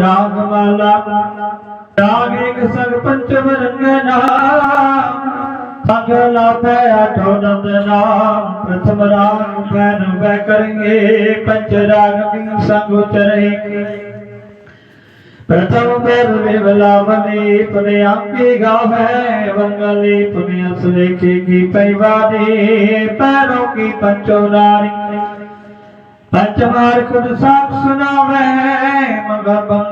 ਰਾਗ ਮਾਲਾ। ਰਾਗ ਇੱਕ ਸੰਗ ਪੰਚਮ ਰੰਗਨਾ ਸੰਗ ਲਾਪੈ ਆਠੋ ਨੰਦ ਪ੍ਰਥਮ ਰਾਗ ਪੈਨ ਬੈ ਕਰਾਂਗੇ। ਪੰਚ ਰਾਗ ਬਿਨ ਸੰਗ ਉਚਰੇ ਪ੍ਰਥਮ ਪੈਰ ਵਿਵਲਾਵਨੀ ਪੁਨੇ ਆਂਕੀ ਗਾਵੇ। ਵੰਗਲੀ ਪੁਨੇ ਅਸਲੇਖੇ ਕੀ ਪੈਵਾਦੀ ਪੈਰੋਂ ਕੀ ਪੰਚੋ ਨਾਰੀ। ਪੰਚਮਾਰ ਖੁਦ ਸਾਖ ਸੁਨਾਵੇ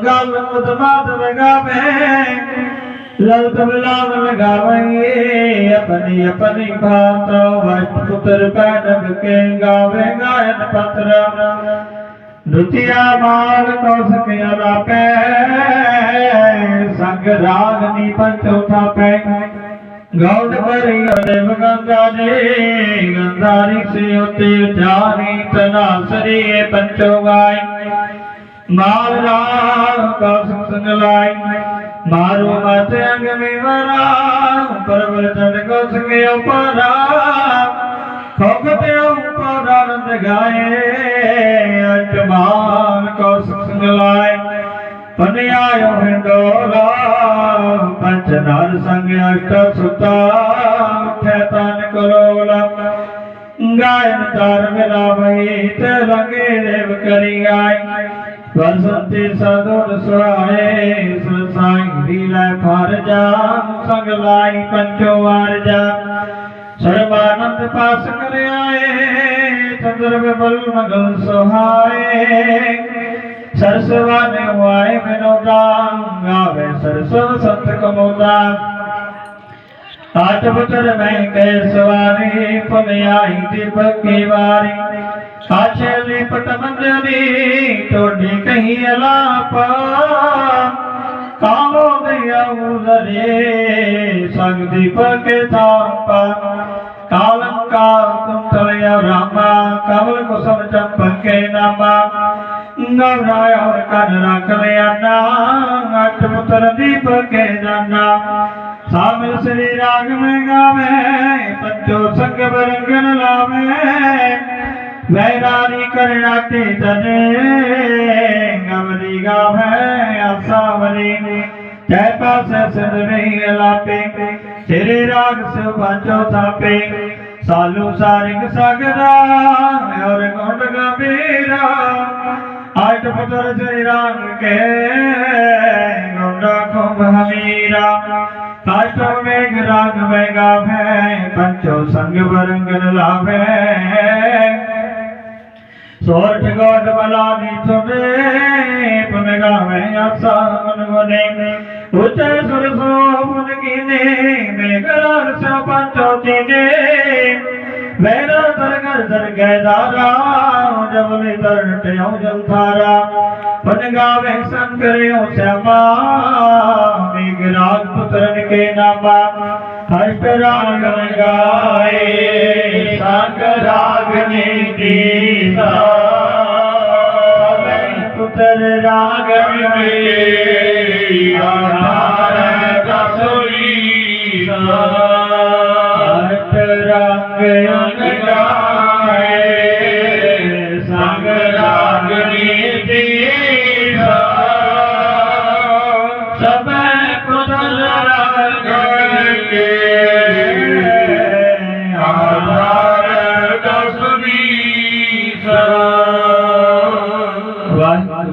گام مدمات مگام اپنی اپنی بات پتر پتر۔ مال کو سکیا سنگ راگ نی پنچو تھاپے پر سے ہوتے جانی تناسری پنچو گائیں ਗਾਈ ਮਾਲ ਰਾਗ ਕਾ ਸੰਗ ਲਾਈ। ਮਾਰੂ ਮਤ ਅੰਗ ਮੇਵਰਾ ਪਰਵਲ ਚੜ ਕੋ ਸੰਗਿਓ ਪਰਾ ਖੋਗਤੇ ਉਪਰ ਆਨੰਦ ਗਾਏ ਅਜਮਾਨ ਕੋ ਸੰਗ ਲਾਈ ਪਨਿਆਇ ਹਿੰਡੋਲਾ ਪੰਚ ਨਰ ਸੰਗ ਅਸ਼ਟ ਸੁਤਾ। ਉਠੈ ਤਨ ਕਲੋਲਾ ਗਾਇਨ ਸੰਤਿ ਸਦੁਰ ਸੁਆਏ ਸੰਸਾਰੀ ਲੈ ਫਰ ਜਾ ਸੰਗ ਲਾਈ ਪੰਜੋ ਵਾਰ ਜਾ ਸਰਬਾਨੰਦ ਪਾਸ ਕਰ ਆਏ ਚੰਦਰ ਵੇ ਬਲ ਮਗਨ ਸੁਹਾਏ ਸਰਸਵਾ ਨੇ ਵਾਏ ਮਨੋ ਦਾ ਗਾਵੇ ਸਰਸਵ ਸਤ ਕਮੋ ਦਾ ਸਰਸਵ ਸੰਤ ਕਮੋਦਾ ਆਟ ਪੁੱਤਰ ਮੈਂ ਕੈ ਸਵਾਰੀ ਪੁਨਿਆਈ ਦੀਪਕ ਕੀ ਵਾਰੀ। ਆਛਲੀ ਪਟ ਮੰਦਰੀ ਟੋਡੀ ਕਹੀ ਅਲਾਪਾ। ਕਾਮੋ ਦਿਆ ਉਦਰੇ ਸੰਗ ਦੀਪਕ ਥਾਪਾ। ਕਾਲੰ ਕਾ ਕੁੰਤਲਿਆ ਰਾਮਾ ਕਮਲ ਕੁਸਮ ਚੰਪਕੇ ਨਾਮਾ। ਨਵਰਾਇਆ ਔਰ ਕਨ ਰੱਖ ਲਿਆ ਅਠ ਪੁੱਤਰ ਦੀਪਕੇ ਜਾਨਾ। ਸਾਮਿਲ ਸ੍ਰੀ ਰਾਗ ਮੈਂ ਗਾਵੇ, ਪੰਜੋ ਸੰਗ ਬਰੰਗਨ ਲਾਵੇ। ਵੈਰਾਰੀ ਕਰਣਾ ਤੇ ਤਨੇ, ਗਵਰੀ ਗਾਵੇ ਆਸਾਵਰੀ ਜੈ ਪਾਸੇ ਸਿਰ ਨਹੀਂ ਅਲਾਪੇ ਤੇਰੇ ਰਾਗ ਸੇ ਪੰਜੋ ਸਾਲੂ ਸਾਰਿੰਗ ਸਗਦਾ خبر دیران کے نمنا کو بہمیرا تاشتا میں گراد میں گا بھین پنچوں سنگ برنگ نلا بھین سوچ گوڑ بلا دیتو میں پنگا میں آسا من بنے میں اچھے سرسوں من کی نیم میں گرار سے پنچوں جب میں در ٹیوں جل تھارا بنگا وحسن کریوں سیما میگراج پترن کے ناما ہشت راگ گائے ساگ راگ نے دیتا پتر راگ میں آدھار رسولی سا ہشت راگ گائے